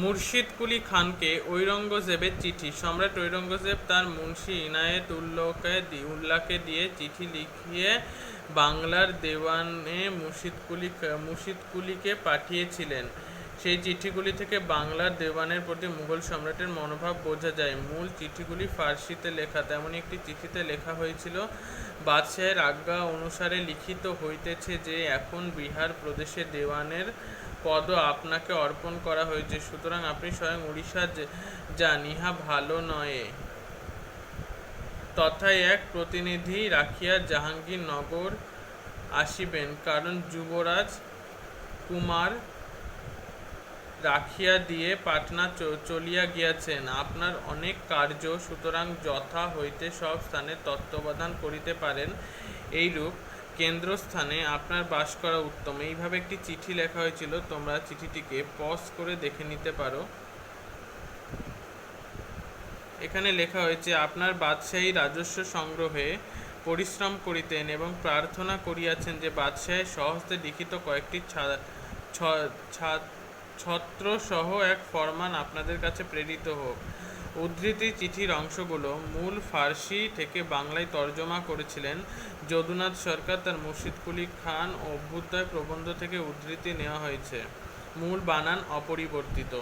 মুর্শিদ কুলি খানকে ঔরঙ্গজেবের চিঠি। সম্রাট ঔরঙ্গজেব তার মুন্সি ইনায়েত উল্লাহকে উল্লাহকে দিয়ে চিঠি লিখিয়ে বাংলার দেওয়ানে মুর্শিদ কুলি মুর্শিদ কুলিকে পাঠিয়েছিলেন। সেই চিঠিগুলি থেকে বাংলার দেওয়ানের প্রতি মুঘল সম্রাটের মনোভাব বোঝা যায়। মূল চিঠিগুলি ফার্সিতে লেখা, তেমনি একটি চিঠিতে লেখা হয়েছিল, বাদশাহের আজ্ঞা অনুসারে লিখিত হইতেছে যে, এখন বিহার প্রদেশে দেওয়ানের পদ আপনাকে অর্পণ করা হয়েছে, সুতরাং আপনি স্বয়ং উড়িষ্যা যান, ইহা ভালো নয়। তথায় এক প্রতিনিধি রাখিয়া জাহাঙ্গীরনগর আসিবেন, কারণ যুবরাজ কুমার রাখিয়া দিয়ে পাটনা চলিয়া গিয়াছেন। আপনার অনেক কার্য সুতরাং যথা হইতে সব স্থানে তত্ত্বাবধান করিতে পারেন। এইরূপ কেন্দ্রস্থানে আপনার বাস করা উত্তম। এইভাবে একটি চিঠি লেখা হয়েছিল, তোমরা চিঠিটিকে পজ করে দেখে নিতে পারো। এখানে লেখা হয়েছে, আপনার বাদশাহী রাজস্ব সংগ্রহে পরিশ্রম করিতেন এবং প্রার্থনা করিয়াছেন যে বাদশাহের সহস্তে লিখিত কয়েকটি ছা- ছ- ছা- ছত্রসহ এক ফরমান আপনাদের কাছে প্রেরিত হোক। উদ্ধৃতি চিঠির অংশগুলো মূল ফার্সি থেকে বাংলায় তর্জমা করেছিলেন যদুনাথ সরকার তার মুর্শিদ কুলি খান অভ্যুদয় প্রবন্ধ থেকে উদ্ধৃতি নেওয়া হয়েছে। মূল বানান অপরিবর্তিত।